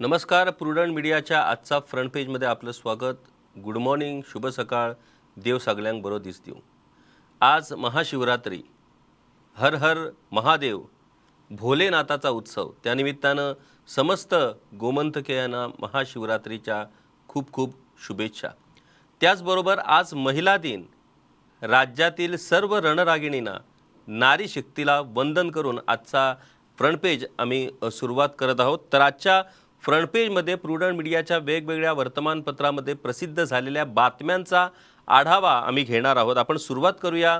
नमस्कार प्रुडंट मीडियाच्या आजचा फ्रंट पेजमध्ये आपलं स्वागत. गुड मॉर्निंग शुभ सकाळ. देव सगळ्यांक बरो दीस दिवं आज महाशिवरात्री. हर हर महादेव. भोलेनाथाचा उत्सव. त्यानिमित्तानं समस्त गोमंतकेयांना महाशिवरात्रीच्या खूप खूप शुभेच्छा. त्याचबरोबर आज महिला दिन. राज्यातील सर्व रणरागिणींना नारी शक्तीला वंदन करून आजचा फ्रंट पेज आम्ही सुरुवात करत आहोत. तर आजच्या फ्रंटपेजमध्ये प्रुडंट मीडियाच्या वेगवेगळ्या वर्तमानपत्रामध्ये प्रसिद्ध झालेल्या बातम्यांचा आढावा आम्ही घेणार आहोत. आपण सुरुवात करूया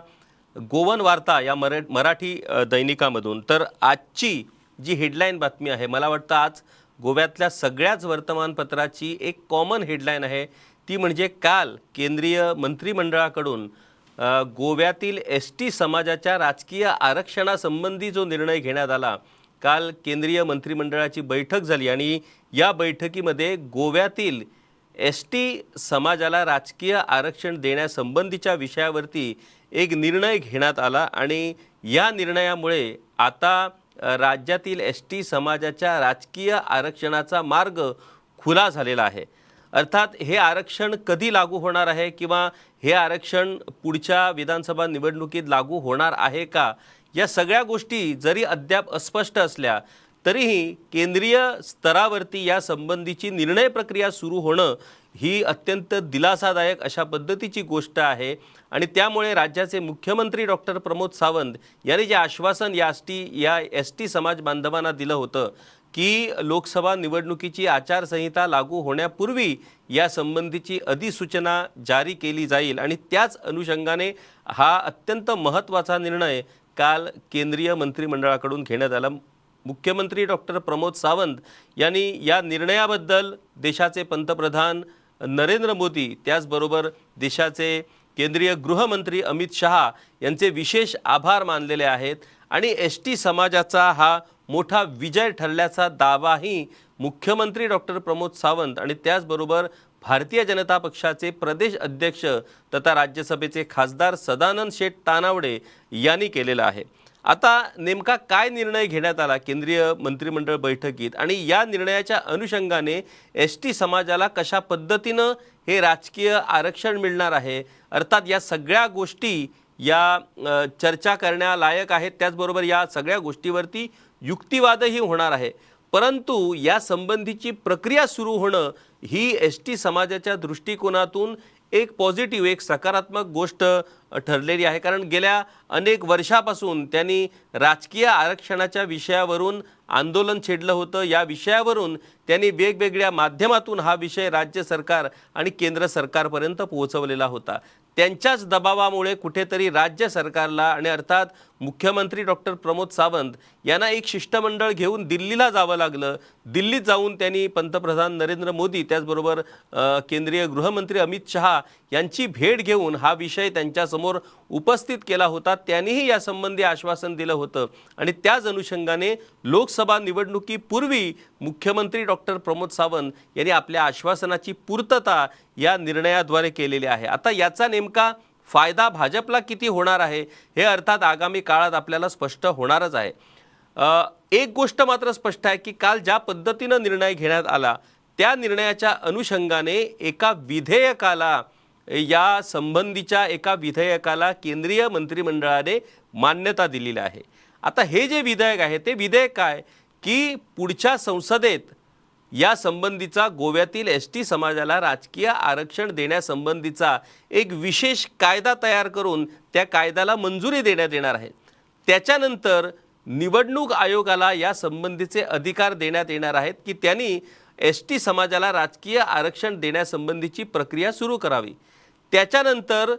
गोवन वार्ता या मरा मराठी दैनिकामधून. तर आजची जी हेडलाईन बातमी आहे मला वाटतं आज गोव्यातल्या सगळ्याच वर्तमानपत्राची एक कॉमन हेडलाईन आहे. ती म्हणजे काल केंद्रीय मंत्रिमंडळाकडून गोव्यातील एस टी समाजाच्या राजकीय आरक्षणासंबंधी जो निर्णय घेण्यात आला काल केंद्रीय मंत्रिमंडळाची बैठक झाली आणि या बैठकीमध्ये गोव्यातील एस टी समाजाला राजकीय आरक्षण देण्यासंबंधीच्या विषयावरती एक निर्णय घेण्यात आला आणि या निर्णयामुळे आता राज्यातील एस टी समाजाच्या राजकीय आरक्षणाचा मार्ग खुला झालेला आहे. अर्थात हे आरक्षण कधी लागू होणार आहे किंवा हे आरक्षण पुढच्या विधानसभा निवडणुकीत लागू होणार आहे का या सगळ्या गोष्टी जरी अद्याप अस्पष्ट असल्या तरीही केंद्रीय स्तरावरती या संबंधीची निर्णय प्रक्रिया सुरू होणं ही अत्यंत दिलासादायक अशा पद्धतीची गोष्ट आहे. आणि त्यामुळे राज्याचे मुख्यमंत्री डॉक्टर प्रमोद सावंत यांनी जे आश्वासन या एस टी या एस टी समाज बांधवांना दिलं होतं की लोकसभा निवडणुकीची आचारसंहिता लागू होण्यापूर्वी या संबंधीची अधिसूचना जारी केली जाईल. आणि त्याच अनुषंगाने हा अत्यंत महत्त्वाचा निर्णय काल केंद्रीय मंत्रिमंडळाकडून घेण्यात आला. मुख्यमंत्री डॉक्टर प्रमोद सावंत यांनी या निर्णयाबद्दल देशाचे पंतप्रधान नरेंद्र मोदी त्याचबरोबर देशाचे केंद्रीय गृहमंत्री अमित शहा यांचे विशेष आभार मानलेले आहेत आणि एस टी समाजाचा हा मोठा विजय ठरल्याचा दावाही मुख्यमंत्री डॉक्टर प्रमोद सावंत आणि त्याचबरोबर भारतीय जनता पक्षाचे प्रदेश अध्यक्ष तथा राज्यसभेचे खासदार सदानंद शेठ तानावडे यांनी केलेला आहे. आता नेमका काय निर्णय घेण्यात आला केंद्रीय मंत्रिमंडळ बैठकीत आणि या निर्णयाच्या अनुषंगाने एस टी समाजाला कशा पद्धतीनं हे राजकीय आरक्षण मिळणार आहे? अर्थात या सगळ्या गोष्टी या चर्चा करण्यालायक आहेत. त्याचबरोबर या सगळ्या गोष्टीवरती युक्तिवादही होणार आहे. परंतु या संबंधीची प्रक्रिया सुरू होणं ही एस टी समाजाच्या दृष्टिकोनातून एक पॉझिटिव्ह एक सकारात्मक गोष्ट ठरलेली आहे. कारण गेल्या अनेक वर्षापासून त्यांनी राजकीय आरक्षणाच्या विषयावरून आंदोलन छेडलं होतं. या विषयावरून त्यांनी वेगवेगळ्या माध्यमातून हा विषय राज्य सरकार आणि केंद्र सरकारपर्यंत पोहोचवलेला होता. त्यांच्याच दबावामुळे कुठेतरी राज्य सरकारला आणि अर्थात मुख्यमंत्री डॉक्टर प्रमोद सावंत यांना एक शिष्टमंडळ घेऊन दिल्लीला जावं लागलं. दिल्लीत जाऊन त्यांनी पंतप्रधान नरेंद्र मोदी त्याचबरोबर केंद्रीय गृहमंत्री अमित शहा यांची भेट घेऊन हा विषय त्यांच्यासमोर उपस्थित केला होता. त्यांनीही यासंबंधी आश्वासन दिलं होतं. आणि त्याच अनुषंगाने लोकसभा निवडणुकीपूर्वी मुख्यमंत्री डॉक्टर प्रमोद सावंत यांनी आपल्या आश्वासनाची पूर्तता या निर्णयाद्वारे केलेली आहे. आता याचा नेमका फायदा भाजपला किती होणार आहे हे अर्थात आगामी काळात आपल्याला स्पष्ट होणारच आहे. एक गोष्ट मात्र स्पष्ट आहे की काल ज्या पद्धतीनं निर्णय घेण्यात आला त्या निर्णयाच्या अनुषंगाने एका विधेयकाला या संबंधीच्या एका विधेयकाला केंद्रीय मंत्रिमंडळाने मान्यता दिलेली आहे. आता हे जे विधेयक आहे ते विधेयक काय की पुढच्या संसदेत या संबंधीचा गोव्यातील एस टी समाजाला राजकीय आरक्षण देण्यासंबंधीचा एक विशेष कायदा तयार करून त्या कायद्याला मंजुरी देण्यात येणार आहे. त्याच्यानंतर निवडणूक आयोगाला या संबंधीचे अधिकार देण्यात येणार आहेत की त्यांनी एस टी समाजाला राजकीय आरक्षण देण्यासंबंधीची प्रक्रिया सुरू करावी. त्याच्यानंतर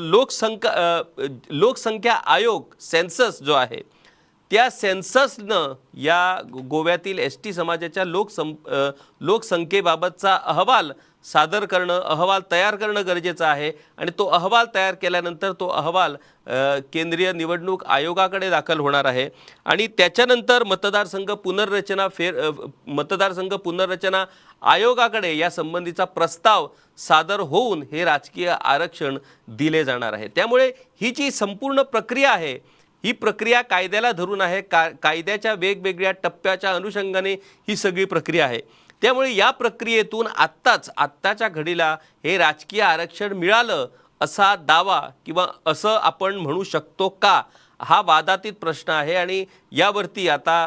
लोकसंख्या लोकसंख्या आयोग सेन्सस जो आहे त्या सेन्ससनं या गोव्यातील एस टी समाजाच्या लोकसं लोकसंख्येबाबतचा अहवाल सादर करणं अहवाल तयार करणं गरजेचं आहे. आणि तो अहवाल तयार केल्यानंतर तो अहवाल केंद्रीय निवडणूक आयोगाकडे दाखल होणार आहे. आणि त्याच्यानंतर मतदारसंघ पुनर्रचना फेर मतदारसंघ पुनर्रचना आयोगाकडे या संबंधीचा प्रस्ताव सादर होऊन हे राजकीय आरक्षण दिले जाणार आहे. त्यामुळे ही जी संपूर्ण प्रक्रिया आहे ही प्रक्रिया कायद्याला धरून आहे. का कायद्याच्या वेगवेगळ्या टप्प्याच्या अनुषंगाने ही सगळी प्रक्रिया आहे. त्यामुळे या प्रक्रियेतून आत्ताच आत्ताच्या घडीला हे राजकीय आरक्षण मिळालं असा दावा किंवा असं आपण म्हणू शकतो का? हा वादातीत प्रश्न आहे आणि यावरती आता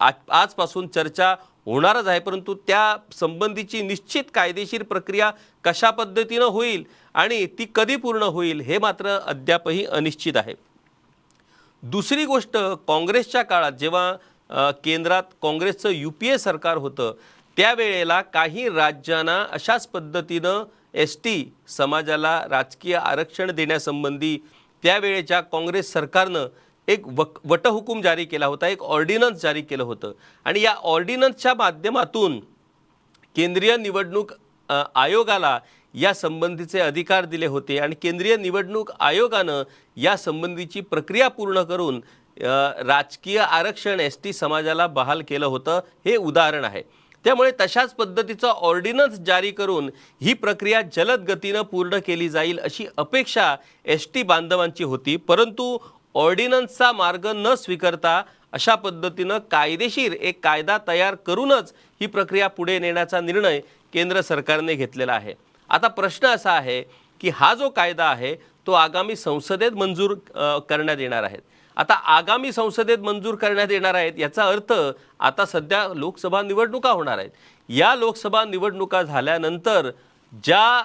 आज- आजपासून चर्चा होणारच आहे. परंतु त्या संबंधीची निश्चित कायदेशीर प्रक्रिया कशा पद्धतीनं होईल आणि ती कधी पूर्ण होईल हे मात्र अद्यापही अनिश्चित आहे. दुसरी गोष्ट काँग्रेसच्या काळात जेव्हा केंद्रात काँग्रेसचं यू पी ए सरकार होतं त्यावेळेला काही राज्यांना अशाच पद्धतीनं एस टी समाजाला राजकीय आरक्षण देण्यासंबंधी त्यावेळेच्या काँग्रेस सरकारनं एक वक वटहुकूम जारी केला होता एक ऑर्डिनन्स जारी केलं होतं. आणि या ऑर्डिनन्सच्या माध्यमातून केंद्रीय निवडणूक आयोगाला या संबंधीचे अधिकार दिले होते आणि केंद्रीय निवडणूक आयोगानं या संबंधीची प्रक्रिया पूर्ण करून राजकीय आरक्षण एस टी समाजाला बहाल केलं होतं हे उदाहरण आहे. त्यामुळे तशाच पद्धतीचं ऑर्डिनन्स जारी करून ही प्रक्रिया जलद गतीनं पूर्ण केली जाईल अशी अपेक्षा एस टी बांधवांची होती. परंतु ऑर्डिनन्सचा मार्ग न स्वीकारता अशा पद्धतीनं कायदेशीर एक कायदा तयार करूनच ही प्रक्रिया पुढे नेण्याचा निर्णय केंद्र सरकारने घेतलेला आहे. आता प्रश्न असा आहे की हा जो कायदा आहे तो आगामी संसदेत मंजूर करण्यात येणार आहेत. आता आगामी संसदेत मंजूर करण्यात येणार आहेत याचा अर्थ आता सध्या लोकसभा निवडणुका होणार आहेत. या लोकसभा निवडणुका झाल्यानंतर ज्या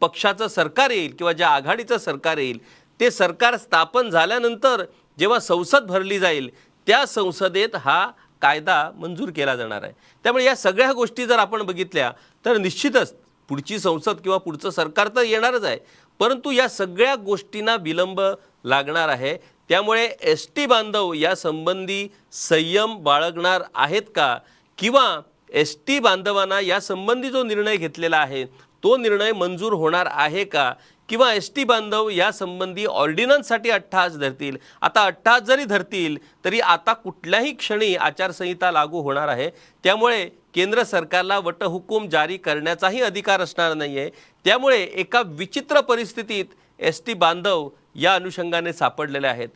पक्षाचं सरकार येईल किंवा ज्या आघाडीचं सरकार येईल ते सरकार स्थापन झाल्यानंतर जेव्हा संसद भरली जाईल त्या संसदेत हा कायदा मंजूर केला जाणार आहे. त्यामुळे या सगळ्या गोष्टी जर आपण बघितल्या तर निश्चितच पुढची संसद किंवा पुढचं सरकार तर येणारच आहे. परंतु या सगळ्या गोष्टींना विलंब लागणार आहे. त्यामुळे एस टी बांधव या संबंधी संयम बाळगणार आहेत का? किंवा एस टी बांधवांना या संबंधी जो निर्णय घेतलेला आहे तो निर्णय मंजूर होणार आहे का? किंवा एस टी बांधव या संबंधी ऑर्डिनन्ससाठी अठ्ठास धरतील. आता अट्टहास जरी धरतील तरी आता कुठल्याही क्षणी आचारसंहिता लागू होणार आहे. त्यामुळे केंद्र सरकारला वटहुकूम जारी करण्याचाही अधिकार असणार नाही आहे त्यामुळे एका विचित्र परिस्थितीत एस टी बांधव या अनुषंगाने सापडलेले आहेत.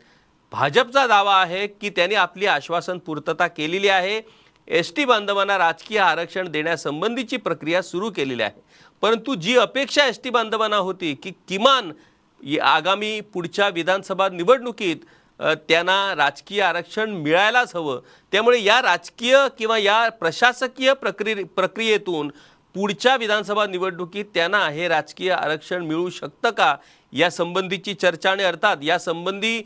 भाजपचा दावा आहे की त्यांनी आपली आश्वासन पूर्तता केलेली आहे. एस टी बांधवांना राजकीय आरक्षण देण्यासंबंधीची प्रक्रिया सुरू केलेली आहे. परंतु जी अपेक्षा एस टी बांधवांना होती की किमान आगामी पुढच्या विधानसभा निवडणुकीत त्यांना राजकीय आरक्षण मिळायलाच हवं. त्यामुळे या राजकीय किंवा या प्रशासकीय प्रक्रि प्रक्रियेतून पुढच्या विधानसभा निवडणुकीत त्यांना हे राजकीय आरक्षण मिळू शकतं का? या संबंधीची चर्चा आणि अर्थात या संबंधी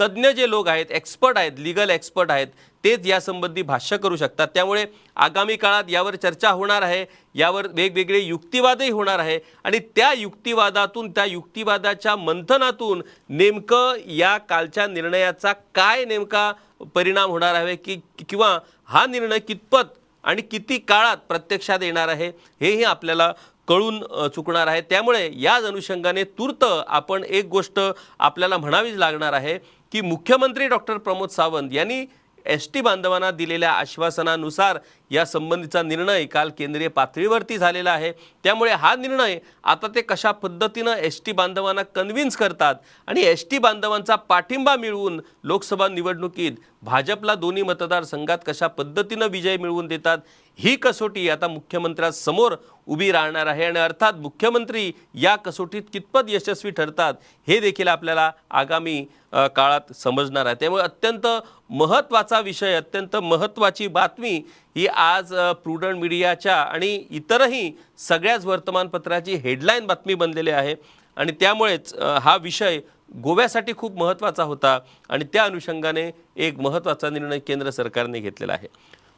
तज्ज्ञ जे लोक आहेत एक्सपर्ट आहेत लिगल एक्सपर्ट आहेत तेच यासंबंधी भाष्य करू शकतात. त्यामुळे आगामी काळात यावर चर्चा होणार आहे यावर वेगवेगळे युक्तिवादही होणार आहे आणि त्या युक्तिवादातून त्या युक्तिवादाच्या मंथनातून नेमकं या कालच्या निर्णयाचा काय नेमका परिणाम होणार आहे की किंवा हा निर्णय कितपत आणि किती काळात प्रत्यक्षात येणार आहे हेही आपल्याला कळून चुकणार आहे. त्यामुळे याच अनुषंगाने तूर्त आपण एक गोष्ट आपल्याला म्हणावीच लागणार आहे की मुख्यमंत्री डॉक्टर प्रमोद सावंत यांनी एस टी बांधवांना दिलेल्या आश्वासनानुसार या संबंधीचा निर्णय काल केंद्रीय पातळीवरती झालेला आहे. त्यामुळे हा निर्णय आता ते कशा पद्धतीनं एस टी बांधवांना कन्व्हिन्स करतात आणि एस टी बांधवांचा पाठिंबा मिळवून लोकसभा निवडणुकीत भाजपला दोन्ही मतदारसंघात कशा पद्धतीनं विजय मिळवून देतात ही कसोटी आता मुख्यमंत्र्यांसमोर उभी राहणार आहे. आणि अर्थात मुख्यमंत्री या कसोटीत कितपत यशस्वी ठरतात हे देखील आपल्याला आगामी काळात समजणार आहे. त्यामुळे अत्यंत महत्त्वाचा विषय अत्यंत महत्त्वाची बातमी ही आज प्रुडंट मीडियाच्या आणि इतरही सगळ्याच वर्तमानपत्राची हेडलाईन बातमी बनलेली आहे. आणि त्यामुळेच हा विषय गोव्यासाठी खूप महत्त्वाचा होता आणि त्या अनुषंगाने एक महत्त्वाचा निर्णय केंद्र सरकारने घेतलेला आहे.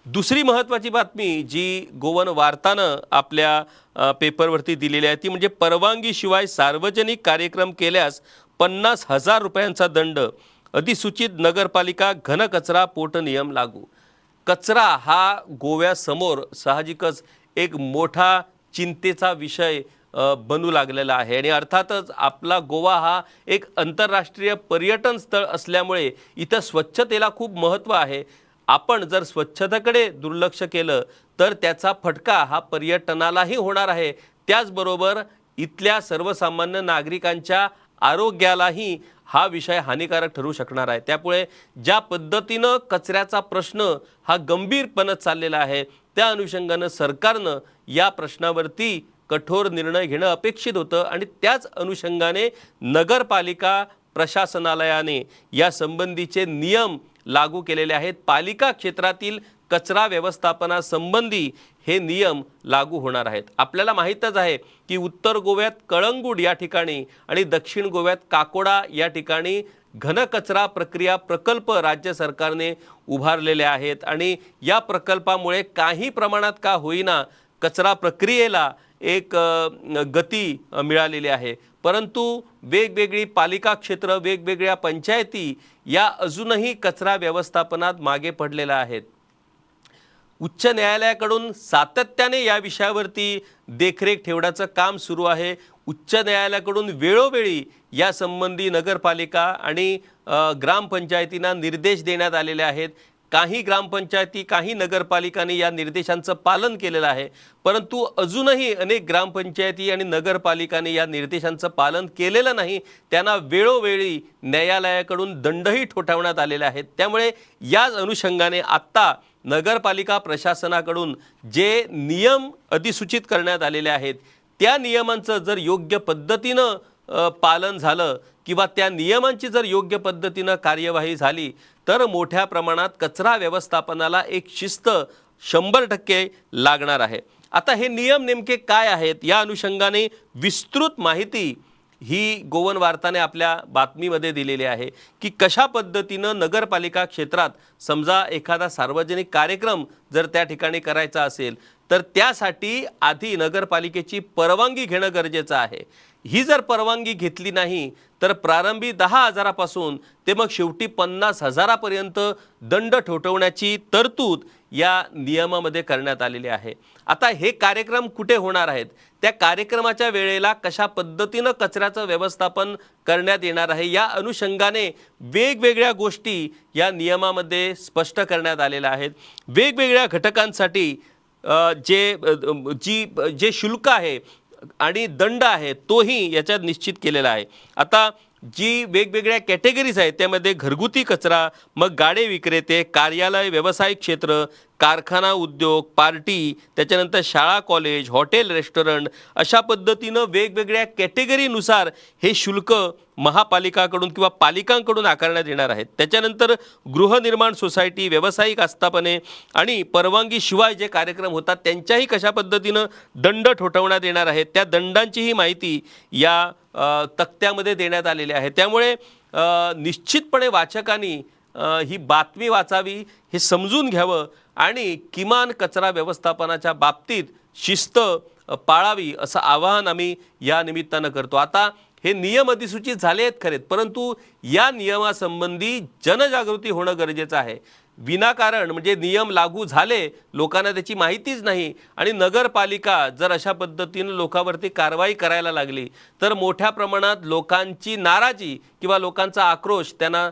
दुसरी महत्त्वाची बातमी जी गोवन वार्तानं आपल्या पेपरवरती दिलेली आहे ती म्हणजे परवानगीशिवाय सार्वजनिक कार्यक्रम केल्यास पन्नास हजार रुपयांचा दंड. अधिसूचित नगरपालिका घनकचरा पोटनियम लागू. कचरा हा गोव्यासमोर साहजिकच एक मोठा चिंतेचा विषय बनू लागलेला आहे. आणि अर्थातच आपला गोवा हा एक आंतरराष्ट्रीय पर्यटन स्थळ असल्यामुळे इथं स्वच्छतेला खूप महत्त्व आहे. आपण जर स्वच्छतेकडे दुर्लक्ष केलं तर त्याचा फटका हा पर्यटनालाही होणार आहे. त्याचबरोबर इथल्या सर्वसामान्य नागरिकांच्या आरोग्यालाही हा विषय हानिकारक ठरू शकणार आहे. त्यामुळे ज्या पद्धतीनं कचऱ्याचा प्रश्न हा गंभीरपणे चाललेला आहे त्या अनुषंगानं सरकारनं या प्रश्नावरती कठोर निर्णय घेणं अपेक्षित होतं आणि त्याच अनुषंगाने नगरपालिका प्रशासनालयाने या संबंधीचे नियम लागू केलेले आहेत. पालिका क्षेत्रातील कचरा व्यवस्थापनासंबंधी हे नियम लागू होणार आहेत. आपल्याला माहीतच आहे की उत्तर गोव्यात कळंगूड या ठिकाणी आणि दक्षिण गोव्यात काकोडा या ठिकाणी घनकचरा प्रक्रिया प्रकल्प राज्य सरकारने उभारलेले आहेत आणि या प्रकल्पामुळे काही प्रमाणात का होईना कचरा प्रक्रियेला एक गती मिळालेली आहे. परंतु वेगवेगळी पालिका क्षेत्र वेगवेगळ्या पंचायती या अजूनही कचरा व्यवस्थापनात मागे पडलेल्या आहेत. उच्च न्यायालयाकडून सातत्याने या विषयावरती देखरेख ठेवण्याचं काम सुरू आहे. उच्च न्यायालयाकडून वेळोवेळी यासंबंधी नगरपालिका आणि ग्रामपंचायतींना निर्देश देण्यात आलेले आहेत. काही ग्रामपंचायती काही नगरपालिकांनी या निर्देशांचं पालन केलेलं आहे. परंतु अजूनही अनेक ग्रामपंचायती आणि नगरपालिकांनी या निर्देशांचं पालन केलेलं नाही. त्यांना वेळोवेळी न्यायालयाकडून दंडही ठोठावण्यात आलेले आहेत. त्यामुळे याच अनुषंगाने आत्ता नगरपालिका प्रशासनाकडून जे नियम अधिसूचित करण्यात आलेले आहेत त्या नियमांचं जर योग्य पद्धतीनं पालन झालं किंवा त्या नियमांची जर योग्य पद्धतीनं कार्यवाही झाली तर मोठ्या प्रमाणात कचरा व्यवस्थापनाला एक शिस्त शंभर टक्के लागणार आहे. आता हे नियम नेमके काय आहेत या अनुषंगाने विस्तृत माहिती ही गोवन वार्ताने आपल्या बातमीमध्ये दिलेली आहे की कशा पद्धतीनं नगरपालिका क्षेत्रात समजा एखादा सार्वजनिक कार्यक्रम जर त्या ठिकाणी करायचा असेल तर त्यासाठी आधी नगरपालिकेची परवानगी घेणं गरजेचं आहे. ही जर परवानगी घेतली नाही तर प्रारंभी दहा हजारापासून ते मग शेवटी पन्नास हजारापर्यंत दंड ठोठवण्याची तरतूद या नियमामध्ये करण्यात आलेली आहे. आता हे कार्यक्रम कुठे होणार आहेत? त्या कार्यक्रमाच्या वेळेला कशा पद्धतीनं कचऱ्याचं व्यवस्थापन करण्यात येणार आहे? या अनुषंगाने वेगवेगळ्या गोष्टी या नियमामध्ये स्पष्ट करण्यात आलेल्या आहेत. वेगवेगळ्या घटकांसाठी जे जी जे शुल्क आहे आणि दंड आहे तोही याच्यात निश्चित केलेला आहे. आता जी वेगवेगळ्या कॅटेगरीज आहेत त्यामध्ये घरगुती कचरा मग गाडे विक्रेते कार्यालय व्यावसायिक क्षेत्र कारखाना उद्योग पार्टी त्याच्यानंतर शाळा कॉलेज हॉटेल रेस्टॉरंट अशा पद्धतीनं वेगवेगळ्या कॅटेगरीनुसार हे शुल्क महापालिकाकडून किंवा पालिकांकडून आकारण्यात येणार आहेत. त्याच्यानंतर गृहनिर्माण सोसायटी व्यावसायिक आस्थापने आणि परवानगीशिवाय जे कार्यक्रम होतात त्यांच्याही कशा पद्धतीनं दंड ठोठवण्यात येणार आहेत त्या दंडांचीही माहिती या तक्त्यामध्ये देण्यात आलेले आहे. त्यामुळे निश्चितपणे वाचकांनी ही बातमी वाचावी हे समजून घ्यावं आणि किमान कचरा व्यवस्थापनाच्या बाबतीत शिस्त पाळावी असं आवाहन आम्ही या निमित्तानं करतो. आता हे नियम अधिसूचित झाले आहेत खरेत परंतु या नियमासंबंधी जनजागृती होणं गरजेचं आहे. विनाकारण म्हणजे नियम लागू झाले लोकांना त्याची माहितीच नाही. आणि नगरपालिका जर अशा पद्धतीनं लोकांवरती कारवाई करायला लागली तर मोठ्या प्रमाणात लोकांची नाराजी किंवा लोकांचा आक्रोश त्यांना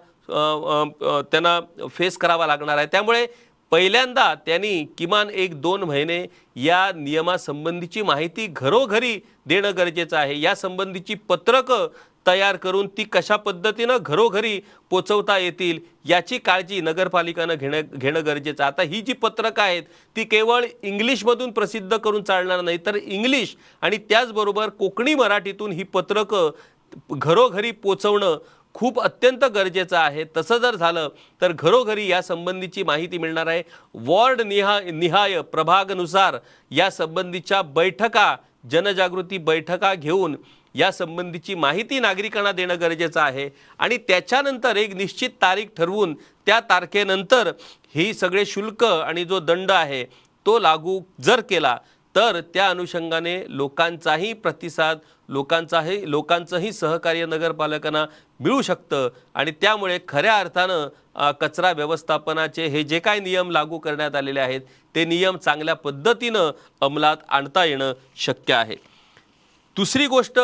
त्यांना फेस करावा लागणार आहे. त्यामुळे पहिल्यांदा त्यांनी किमान एक दोन महिने या नियमासंबंधीची माहिती घरोघरी देणं गरजेचं आहे. या संबंधीची पत्रकं तयार करून ती कशा पद्धतीनं घरोघरी पोचवता येतील याची काळजी नगरपालिकानं घेणं घेणं गरजेचं आता ही जी पत्रकं आहेत ती केवळ इंग्लिशमधून प्रसिद्ध करून चालणार नाही तर इंग्लिश आणि त्याचबरोबर कोकणी मराठीतून ही पत्रकं घरोघरी पोचवणं खूप अत्यंत गरजेचं आहे. तसं जर झालं तर घरोघरी या संबंधीची माहिती मिळणार आहे. वॉर्ड निहा निहाय प्रभागानुसार या संबंधीच्या बैठका जनजागृती बैठका घेऊन यासंबंधीची माहिती नागरिकांना देणं गरजेचं आहे. आणि त्याच्यानंतर एक निश्चित तारीख ठरवून त्या तारखेनंतर ही सगळे शुल्क आणि जो दंड आहे तो लागू जर केला तर त्या अनुषंगाने लोकांचाही प्रतिसाद लोकांचाही लोकांचंही सहकार्य नगरपालकांना मिळू शकतं. आणि त्यामुळे खऱ्या अर्थानं कचरा व्यवस्थापनाचे हे जे काही नियम लागू करण्यात आलेले आहेत ते नियम चांगल्या पद्धतीनं अंमलात आणता येणं शक्य आहे. दुसरी गोष्ट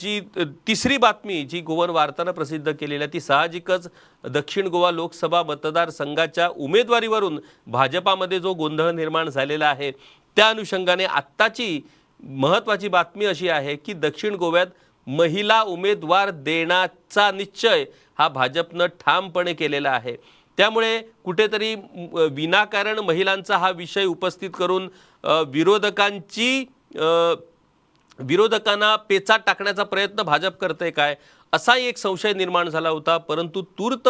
जी तिसरी बातमी जी गोवन वार्तानं प्रसिद्ध केलेली आहे ती साहजिकच दक्षिण गोवा लोकसभा मतदारसंघाच्या उमेदवारीवरून भाजपामध्ये जो गोंधळ निर्माण झालेला आहे त्या अनुषंगाने आत्ताची महत्त्वाची बातमी अशी आहे की दक्षिण गोव्यात महिला उमेदवार देण्याचा निश्चय हा भाजपनं ठामपणे केलेला आहे. त्यामुळे कुठेतरी विनाकारण महिलांचा हा विषय उपस्थित करून विरोधकांची विरोधकांना पेचात टाकण्याचा प्रयत्न भाजप करते काय? असाही एक संशय निर्माण झाला होता परंतु तूर्त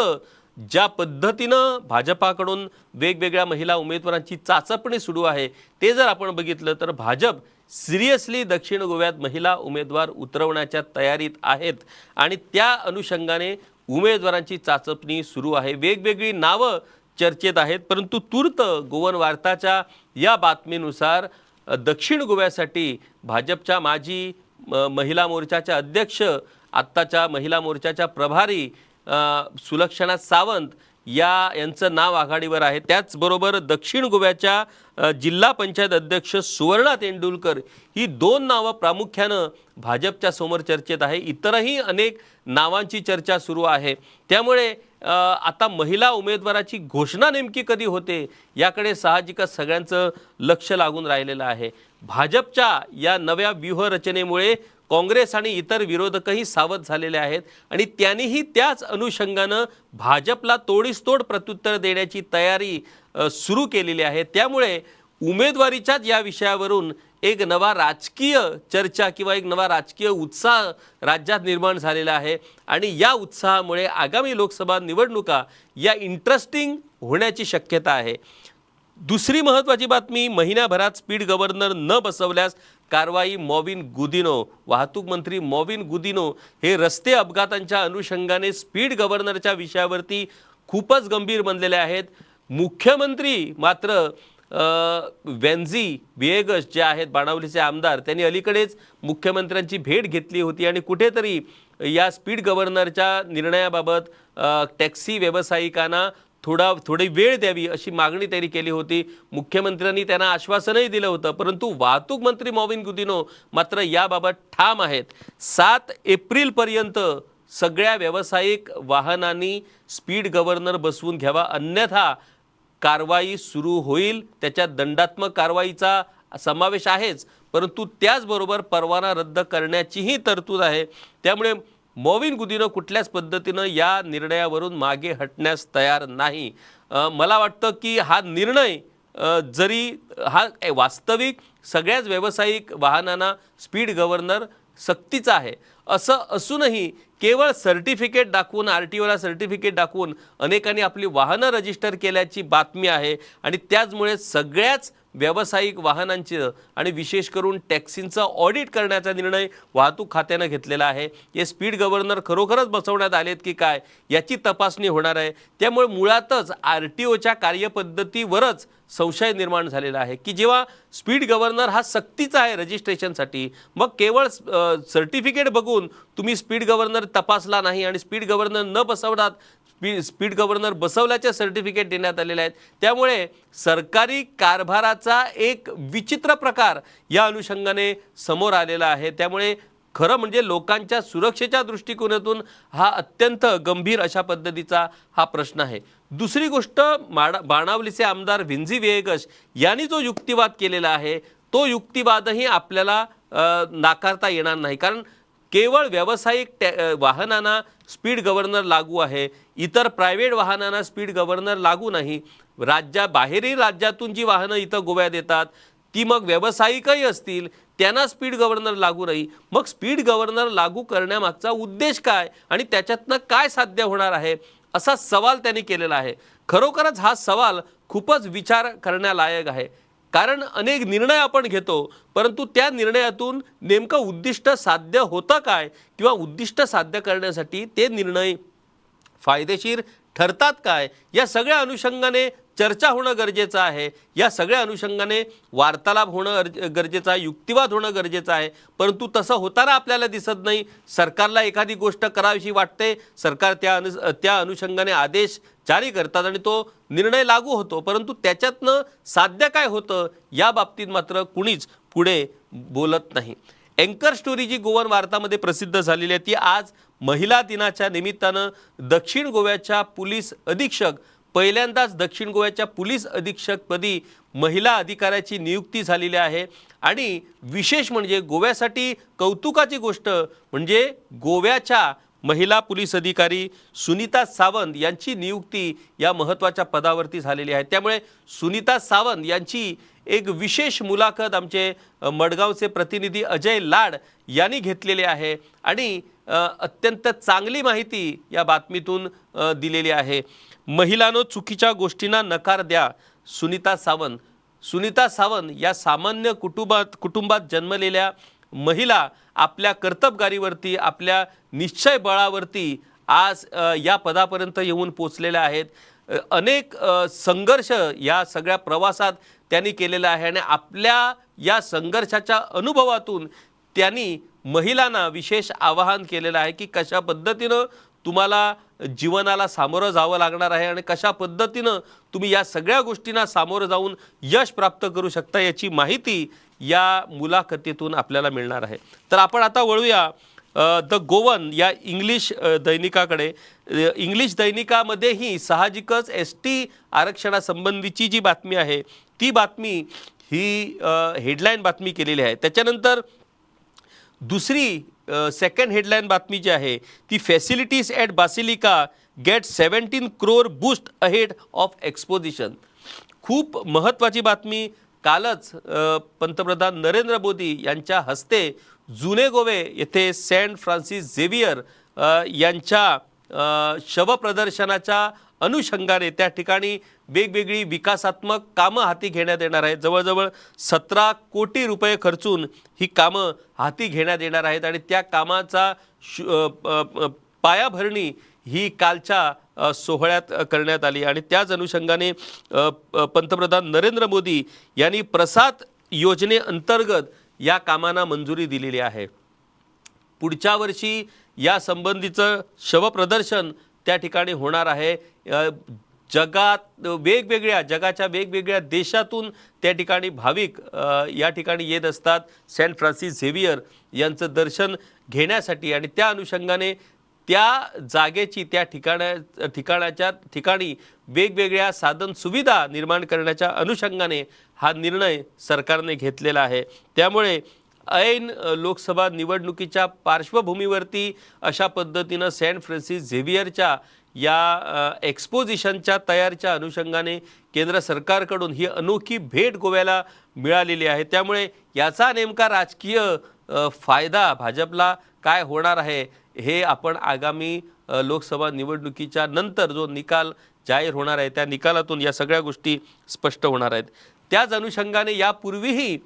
ज्या पद्धतीनं भाजपाकडून वेगवेगळ्या महिला उमेदवारांची चाचपणी सुरू आहे ते जर आपण बघितलं तर भाजप सिरियसली दक्षिण गोव्यात महिला उमेदवार उतरवण्याच्या तयारीत आहेत आणि त्या अनुषंगाने उमेदवारांची चाचपणी सुरू आहे. वेगवेगळी नावं चर्चेत आहेत परंतु तूर्त गोवन वार्ताच्या या बातमीनुसार दक्षिण गोव्यासाठी भाजपच्या माजी म, महिला मोर्चाच्या अध्यक्ष आत्ताच्या महिला मोर्चाच्या प्रभारी सुलक्षणा सावंत या यांचं नाव आघाडीवर आहे. त्याचबरोबर दक्षिण गोव्याच्या जिल्हा पंचायत अध्यक्ष सुवर्णा तेंडुलकर ही दोन नावं प्रामुख्यानं भाजपच्या समोर चर्चेत आहे. इतरही अनेक नावांची चर्चा सुरू आहे. त्यामुळे आता महिला उमेदवाराची घोषणा नेमकी कधी होते याकडे साहजिकच सगळ्यांचं लक्ष लागून राहिलेलं आहे. भाजपच्या या नव्या व्यूहरचनेमुळे काँग्रेस आणि इतर विरोधकही सावध झालेले आहेत आणि त्यांनीही त्याच अनुषंगानं भाजपला तोडीसतोड प्रत्युत्तर देण्याची तयारी सुरू केलेली आहे. त्यामुळे उमेदवारीच्याच या विषयावरून एक नवा राजकीय चर्चा किंवा एक नवा राजकीय उत्साह राज्यात निर्माण झालेला आहे. आणि या उत्साहामुळे आगामी लोकसभा निवडणुका या इंटरेस्टिंग होण्याची शक्यता आहे. दुसरी महत्त्वाची बातमी महिन्याभरात स्पीड गव्हर्नर न बसवल्यास कारवाई मॉविन गुदिनो. वाहतूक मंत्री मॉविन गुदिनो हे रस्ते अपघातांच्या अनुषंगाने स्पीड गव्हर्नरच्या विषयावरती खूपच गंभीर बनलेले आहेत. मुख्यमंत्री मात्र वेन्झी विएगस जे आहेत बाणावलीचे आमदार त्यांनी अलीकडेच मुख्यमंत्र्यांची भेट घेतली होती आणि कुठेतरी या स्पीड गव्हर्नरच्या निर्णयाबाबत टॅक्सी व्यावसायिकांना थोडा थोडी वेळ द्यावी अशी मागणी त्यांनी केली होती. मुख्यमंत्र्यांनी त्यांना आश्वासनही दिलं होतं परंतु वाहतूक मंत्री मॉविन गुदिनो मात्र याबाबत ठाम आहेत. सात एप्रिलपर्यंत सगळ्या व्यावसायिक वाहनांनी स्पीड गव्हर्नर बसवून घ्यावा अन्यथा कारवाई सुरू होईल त्याच्यात दंडात्मक कारवाईचा समावेश आहेच परंतु त्याचबरोबर परवाना रद्द करण्याचीही तरतूद आहे. त्यामुळे मॉविन गुदीनं कुठल्याच पद्धतीनं या निर्णयावरून मागे हटण्यास तयार नाही. मला वाटतं की हा निर्णय जरी हा वास्तविक सगळ्याच व्यावसायिक वाहनांना स्पीड गव्हर्नर सक्तीचा आहे. असं असूनही केवळ सर्टिफिकेट दाखवून आर टी ओला सर्टिफिकेट दाखवून अनेकांनी आपली वाहनं रजिस्टर केल्याची बातमी आहे आणि त्याचमुळे सगळ्याच व्यावसायिक वाहनांचं आणि विशेष करून टॅक्सींचं ऑडिट करण्याचा निर्णय वाहतूक खात्यानं घेतलेला आहे. हे स्पीड गव्हर्नर खरोखरच बसवण्यात आलेत की काय याची तपासणी होणार आहे. त्यामुळे मुळातच आर टी ओच्या कार्यपद्धतीवरच संशय निर्माण झालेला आहे की जेव्हा स्पीड गव्हर्नर हा सक्तीचा आहे रजिस्ट्रेशनसाठी मग केवळ सर्टिफिकेट बघून तुम्ही स्पीड गव्हर्नर तपासला नाही आणि स्पीड गव्हर्नर न बसवण्यात स्पीड स्पीड गव्हर्नर बसवल्याचे सर्टिफिकेट देण्यात आलेले आहेत. त्यामुळे सरकारी कारभाराचा एक विचित्र प्रकार या अनुषंगाने समोर आलेला आहे. त्यामुळे खरं म्हणजे लोकांच्या सुरक्षेच्या दृष्टिकोनातून हा अत्यंत गंभीर अशा पद्धतीचा हा प्रश्न आहे. दुसरी गोष्ट माडा बाणावलीचे आमदार विंझी वेगश यांनी जो युक्तिवाद केलेला आहे तो युक्तिवादही आपल्याला नाकारता येणार नाही. कारण केवळ व्यावसायिक टॅ वाहनांना स्पीड गव्हर्नर लागू आहे इतर प्रायव्हेट वाहनांना स्पीड गव्हर्नर लागू नाही. राज्या बाहेरील राज्यातून जी वाहनं इथं गोव्यात येतात ती मग व्यावसायिकही असतील त्यांना स्पीड गव्हर्नर लागू नाही मग स्पीड गव्हर्नर लागू करण्यामागचा उद्देश काय? आणि त्याच्यातनं काय साध्य होणार आहे? असा सवाल त्यांनी केलेला आहे. खरोखरच हा सवाल खूपच विचार करण्यालायक आहे. कारण अनेक निर्णय आपण घेतो परंतु त्या निर्णयातून नेमकं उद्दिष्ट साध्य होतं काय? किंवा उद्दिष्ट साध्य करण्यासाठी ते निर्णय फायदेशीर ठरतात काय? या सगळ्या अनुषंगाने चर्चा होणं गरजेचं आहे. या सगळ्या अनुषंगाने वार्तालाप होणं अर्ज- गरजेचं आहे. युक्तिवाद होणं गरजेचं आहे. परंतु तसं होताना आपल्याला दिसत नाही. सरकारला एखादी गोष्ट करावीशी वाटते. सरकार त्या अनु त्या अनुषंगाने आदेश जारी करतात आणि तो निर्णय लागू होतो. परंतु त्याच्यातनं साध्य काय होतं? या बाबतीत मात्र कुणीच पुढे बोलत नाही. अँकर स्टोरी जी गोवन वार्तामध्ये प्रसिद्ध झालेली आहे ती आज महिला दिनाच्या निमित्तानं दक्षिण गोव्याच्या पोलीस अधीक्षक पहिल्यांदाच दक्षिण गोव्याच्या पोलीस अधीक्षकपदी महिला अधिकाऱ्याची नियुक्ती झालेली आहे. आणि विशेष म्हणजे गोव्यासाठी कौतुकाची गोष्ट म्हणजे गोव्याच्या महिला पोलीस अधिकारी सुनीता सावंत यांची नियुक्ती या महत्त्वाच्या पदावरती झालेली आहे. त्यामुळे सुनीता सावंत यांची एक विशेष मुलाखत आमचे मडगावचे प्रतिनिधी अजय लाड यांनी घेतलेली आहे आणि अत्यंत चांगली माहिती या बातमीतून दिलेली आहे. महिलांनो चुकीच्या गोष्टींना नकार द्या. सुनीता सावंत. सुनीता सावंत या सामान्य कुटुंबात कुटुंबात जन्मलेल्या महिला आपल्या कर्तबगारीवरती आपल्या निश्चय बळावरती आज या पदापर्यंत येऊन पोचलेल्या आहेत. अनेक संघर्ष या सगळ्या प्रवासात त्यांनी केलेला आहे आणि आपल्या या संघर्षाच्या अनुभवातून त्यांनी महिलांना विशेष आवाहन केलेलं आहे की कशा पद्धतीनं तुम्हाला जीवनाला सामोरं जावं लागणार आहे आणि कशा पद्धतीनं तुम्ही या सगळ्या गोष्टींना सामोरं जाऊन यश प्राप्त करू शकता याची माहिती या मुलाखतीतून आपल्याला मिळणार आहे. तर आपण आता वळूया द गोवन या इंग्लिश दैनिकाकडे. इंग्लिश दैनिकामध्येही साहजिकच एस टी आरक्षणासंबंधीची जी बातमी आहे ती बातमी ही हेडलाईन बातमी केलेली आहे. त्याच्यानंतर दुसरी सेकंड हेडलाईन बातमी जी आहे ती facilities at basilica gate seventeen crore boost ahead of exposition खूप महत्त्वाची बातमी. कालच पंतप्रधान नरेंद्र मोदी यांच्या हस्ते जुने गोवे येथे सेंट फ्रान्सिस झेवियर यांच्या शवप्रदर्शनाच्या अनुषंगाने त्या ठिकाणी वेगवेगळी विकासात्मक कामं हाती घेण्यात येणार आहेत. जवळजवळ सतरा कोटी रुपये खर्चून ही कामं हाती घेण्यात येणार आहेत आणि त्या कामाचा शु पायाभरणी ही कालच्या सोहळ्यात करण्यात आली. आणि त्याच अनुषंगाने प- पंतप्रधान नरेंद्र मोदी यांनी प्रसाद योजनेअंतर्गत या कामांना मंजुरी दिलेली आहे. पुढच्या वर्षी या संबंधीचं शवप्रदर्शन त्या ठिकाणी होणार आहे. जगात वेगवेगळ्या जगाच्या वेगवेगळ्या देशातून त्या ठिकाणी भाविक या ठिकाणी येत असतात. सेंट फ्रान्सिस झेवियर यांचं दर्शन घेण्यासाठी आणि त्या अनुषंगाने त्या जागेची त्या ठिकाणा ठिकाणाच्या ठिकाणी वेगवेगळ्या साधन सुविधा निर्माण करण्याच्या अनुषंगाने हा निर्णय सरकारने घेतलेला आहे. त्यामुळे ऐन लोकसभा निवडणुकीच्या पार्श्वभूमीवरती अशा पद्धतीनं सेंट फ्रान्सिस झेवियरच्या या एक्सपोजिशनच्या तयारीच्या अनुषंगाने केंद्र सरकारकडून ही अनोखी भेट गोव्याला मिळालेली आहे. त्यामुळे याचा नेमका राजकीय फायदा भाजपला काय होणार आहे हे आपण आगामी लोकसभा निवडणुकीच्या नंतर जो निकाल जाहीर होणार आहे त्या निकालातून या सगळ्या गोष्टी स्पष्ट होणार आहेत. त्याच अनुषंगाने यापूर्वीही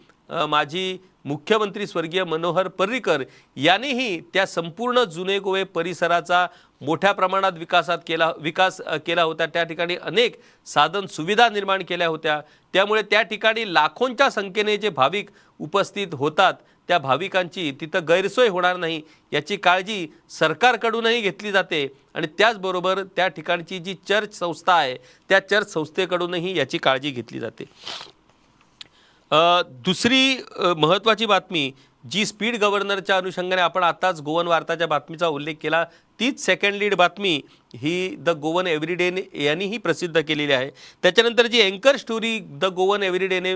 माझी मुख्यमंत्री स्वर्गीय मनोहर पर्रिकर यांनीही त्या संपूर्ण जुने गोवे परिसराचा मोठ्या प्रमाणात विकासात केला विकास केला होता. त्या ठिकाणी अनेक साधन सुविधा निर्माण केल्या होत्या. त्यामुळे त्या ठिकाणी लाखोंच्या संख्येने जे भाविक उपस्थित होतात त्या भाविकांची तिथं गैरसोय होणार नाही याची काळजी सरकारकडूनही घेतली जाते. आणि त्याचबरोबर त्या ठिकाणची जी चर्च संस्था आहे त्या चर्च संस्थेकडूनही याची काळजी घेतली जाते. दुसरी महत्त्वाची बातमी जी स्पीड गव्हर्नरच्या अनुषंगाने आपण आताच गोवन वार्ताच्या बातमीचा उल्लेख केला तीच सेकंड लीड बातमी ही द गोवन एव्हरीडेने यांनीही प्रसिद्ध केलेली आहे. त्याच्यानंतर जी अँकर स्टोरी द गोवन एव्हरीडेने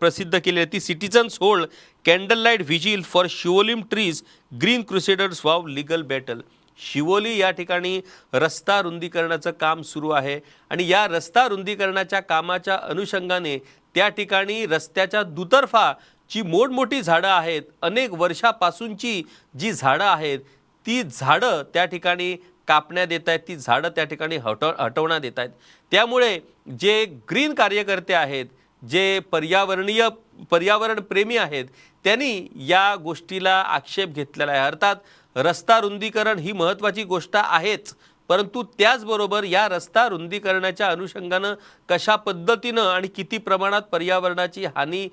प्रसिद्ध केली आहे ती citizens hold candle light vigil for Siolim trees green crusaders wage legal battle Siolim या ठिकाणी रस्ता रुंदीकरणाचं काम सुरू आहे. आणि या रस्ता रुंदीकरणाच्या कामाच्या अनुषंगाने त्या ठिकाणी रस्त्याच्या दुतर्फा जी मोठमोठी झाडं आहेत. अनेक वर्षापासूनची जी झाडं आहेत ती झाडं त्या ठिकाणी कापण्यात येत आहेत ती झाडं त्या ठिकाणी हटव हटवण्यात येत आहेत त्यामुळे जे ग्रीन कार्यकर्ते आहेत जे पर्यावरणीय पर्यावरण प्रेमी आहेत त्यांनी या गोष्टीला आक्षेप घेतलेला आहे. अर्थात रस्ता रुंदीकरण ही महत्त्वाची गोष्ट आहेच. परंतु त्याचबरोबर या रस्ता रुंदीकरणाच्या अनुषंगानं कशा पद्धतीनं आणि किती प्रमाणात पर्यावरणाची हानी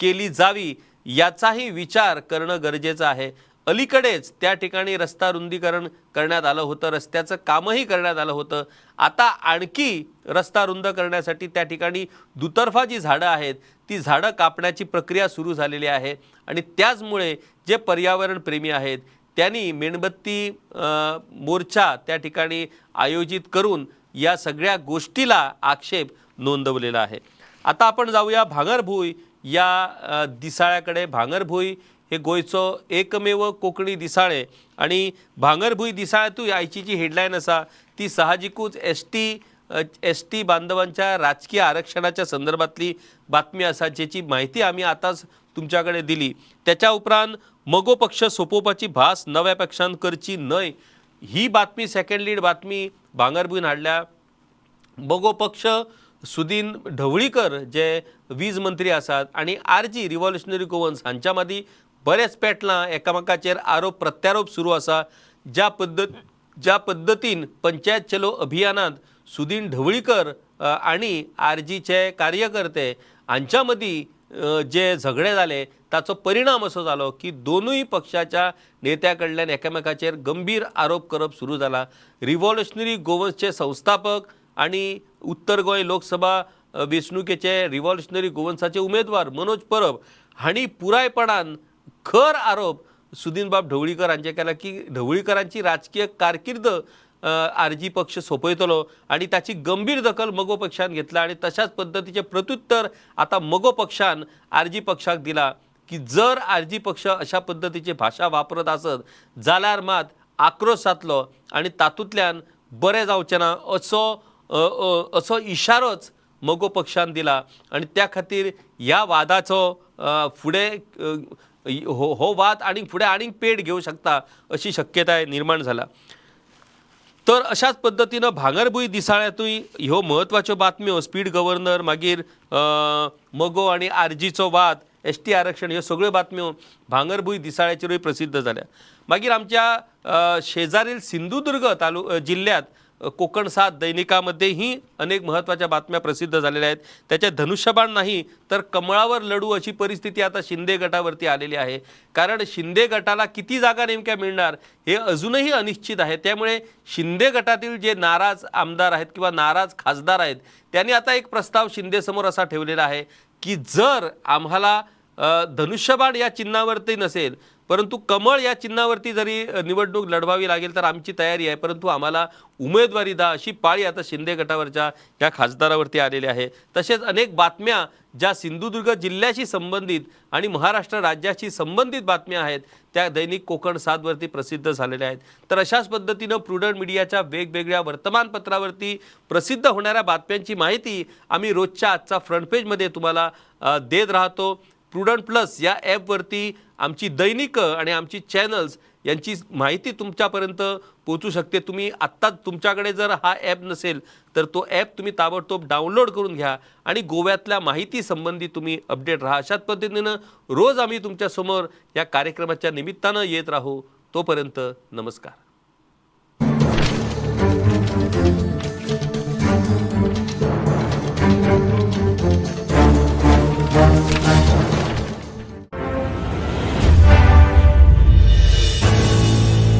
केली जावी याचाही विचार करणं गरजेचं आहे. अलीकडेच त्या ठिकाणी रस्ता रुंदीकरण करण्यात आलं होतं रस्त्याचं कामही करण्यात आलं होतं. आता आणखी रस्ता रुंद करण्यासाठी त्या ठिकाणी दुतर्फा जी झाडं आहेत. ती झाडं कापण्याची प्रक्रिया सुरू झालेली आहे आणि त्याचमुळे जे पर्यावरणप्रेमी आहेत त्यांनी मेणबत्ती मोर्चा त्या ठिकाणी आयोजित करून या सगळ्या गोष्टीला आक्षेप नोंदवलेला आहे. आता आपण जाऊया भांगरभूंय या दिसाळ्याकडे भांगरभूंय हे गोंयचो एकमेव कोंकणी दिसाळें. आणि भांगरभूंय दिसाळ्यातून आयची जी हेडलाईन आसा ती साहजिकूच एस टी एस टी बांधवांच्या राजकीय आरक्षणाच्या संदर्भातली बातमी आसा जेची माहिती आम्ही आताच तुमच्याकडे दिली. त्याच्या उपरांत मगो पक्ष सोपोवपाची भास नव्या पक्षान करची न्हय ही बातमी सेकंड लीड बातमी भांगरभूंयन हाडल्या. मगो पक्ष सुदीन ढवळीकर जे वीज मंत्री आसात आणि आर जी रिव्हॉल्युशनरी गोवन्स हांच्या मदीं बरेच पेटलां एकामेकाचेर आरोप प्रत्यारोप सुरू आसा. ज्या पद्दत ज्या पद्दतीन पंचायत चलो अभियानांत सुदीन ढवळीकर आणि आर जीचे कार्यकर्ते हांच्या मदीं जे झगडे जाले ताचो परिणाम असो जालो की दोनूय पक्षाच्या नेत्या कडल्यान एकामेकाचेर गंभीर आरोप करप सुरू जाला रिव्हॉल्युशनरी गोवन्सचे संस्थापक आणि उत्तर गोंय लोकसभा वेंचणुकेचे रिव्हॉल्युशनरी गोवन्साचे उमेदवार मनोज परब हांणी पुरायपणान खर आरोप सुदीनबाब ढवळीकर हांचे केला की ढवळीकरांची राजकीय कारकीर्द आरजी पक्ष सोपयतलो आणि ताची गंभीर दखल मगो पक्षान घेतला आणि तशाच पद्धतीचे प्रत्युत्तर आता मगो पक्षान आरजी पक्षाक दिला. की जर आरजी पक्ष अशा पद्धतीची भाशा वापरत आसत जाल्यार मात आक्रोश जातलो आणि तातूंतल्यान बरें जावचें ना असो असो इशारोच मगो पक्षान दिला. आणि त्या खातीर ह्या वादाचो फुडें हो हो वाद आनीक फुडें आनीक पेट घेवं शकता अशी शक्यताय निर्माण जाला तर अशाच पद्दतीनं भांगरभूंय दिसाळ्यांतूय ह्यो म्हत्वाच्यो बातम्यो स्पीड गव्हर्नर मागीर मगो आनी आरजीचो वाद एस टी आरक्षण ह्यो सगळ्यो बातम्यो भांगरभूंय दिसाळ्याचेरूय प्रसिद्ध जाल्या मागीर आमच्या शेजारील सिंधुदुर्ग तालु जिल्ह्यात कोकण सात दैनिकामध्येही अनेक महत्त्वाच्या बातम्या प्रसिद्ध झालेल्या आहेत. त्याच्या धनुष्यबाण नाही तर कमळावर लढू अशी परिस्थिती आता शिंदे गटावरती आलेली आहे. कारण शिंदे गटाला किती जागा नेमक्या मिळणार हे अजूनही अनिश्चित आहे. त्यामुळे शिंदे गटातील जे नाराज आमदार आहेत किंवा नाराज खासदार आहेत त्यांनी आता एक प्रस्ताव शिंदेसमोर असा ठेवलेला आहे की जर आम्हाला धनुष्यबाण या चिन्हावरती नसेल परंतु कमळ या चिन्हावरती जरी निवडणूक लढवावी लागेल तर आमची तयारी आहे. परंतु आम्हाला उमेदवारी द्या अशी पाळी आता शिंदे गटावरच्या या खासदारावरती आलेली आहे. तसेच अनेक बातम्या ज्या सिंधुदुर्ग जिल्ह्याशी संबंधित आणि महाराष्ट्र राज्याशी संबंधित बातम्या आहेत त्या दैनिक कोकण सातवरती प्रसिद्ध झालेल्या आहेत. तर अशाच पद्धतीनं प्रुडंट मीडियाच्या वेगवेगळ्या वर्तमानपत्रावरती प्रसिद्ध होणाऱ्या बातम्यांची माहिती आम्ही रोजच्या आजचा फ्रंट पेजमध्ये तुम्हाला देत राहतो. प्रुडंट प्लस या ॲपवरती आमची दैनिकं आणि आमची चॅनल्स यांची माहिती तुमच्यापर्यंत पोचू शकते. तुम्ही आत्ताच तुमच्याकडे जर हा ॲप नसेल तर तो ॲप तुम्ही ताबडतोब डाउनलोड करून घ्या आणि गोव्यातल्या माहिती संबंधी तुम्ही अपडेट राहा. अशाच पद्धतीनं रोज आम्ही तुमच्यासमोर या कार्यक्रमाच्या निमित्तानं येत राहू. तोपर्यंत नमस्कार.